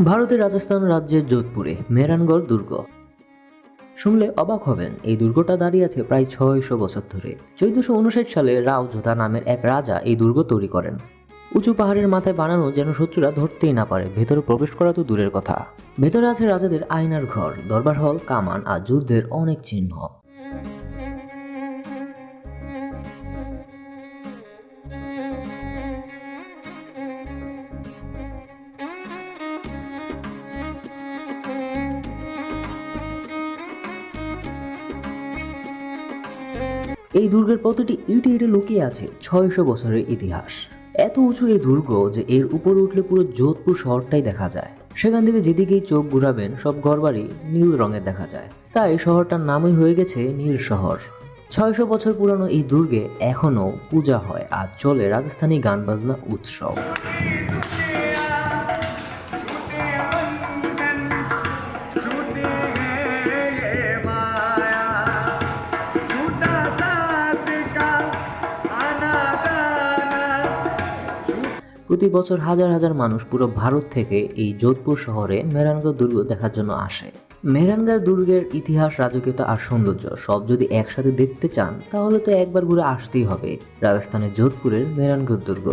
ভারতের রাজস্থান রাজ্যের যোধপুরে মেহরানগড় দুর্গ। শুনলে অবাক হবেন, এই দুর্গটা দাঁড়িয়ে আছে প্রায় ছয়শো বছর ধরে। চৌদ্দশো উনষাট সালে রাও যোধা নামের এক রাজা এই দুর্গ তৈরি করেন। উঁচু পাহাড়ের মাথায় বানানো যেন শত্রুরা ধরতেই না পারে, ভেতরে প্রবেশ করা তো দূরের কথা। ভেতরে আছে রাজাদের আয়নার ঘর, দরবার হল কামান আর যুদ্ধের অনেক চিহ্ন। এই দুর্গের প্রতিটি ইটে ইটে লুকিয়ে আছে ছয়শো বছরের ইতিহাস। এত উঁচু এই দুর্গ যে এর উপরে উঠলে পুরো যোধপুর শহরটাই দেখা যায়। সেখান থেকে যেদিকেই চোখ ঘুরাবেন, সব ঘরবাড়ি নীল রঙের দেখা যায়। তাই শহরটার নামই হয়ে গেছে নীল শহর। ছয়শো বছর পুরানো এই দুর্গে এখনও পূজা হয় আর চলে রাজস্থানী গান বাজনা উৎসব। প্রতি বছর হাজার হাজার মানুষ পুরো ভারত থেকে এই যোধপুর শহরে মেহরানগড় দুর্গ দেখার জন্য আসে। মেহরানগড় দুর্গের ইতিহাস, রাজকীয়তা আর সৌন্দর্য সব যদি একসাথে দেখতে চান, তাহলে তো একবার ঘুরে আসতেই হবে রাজস্থানের যোধপুরের মেহরানগড় দুর্গ।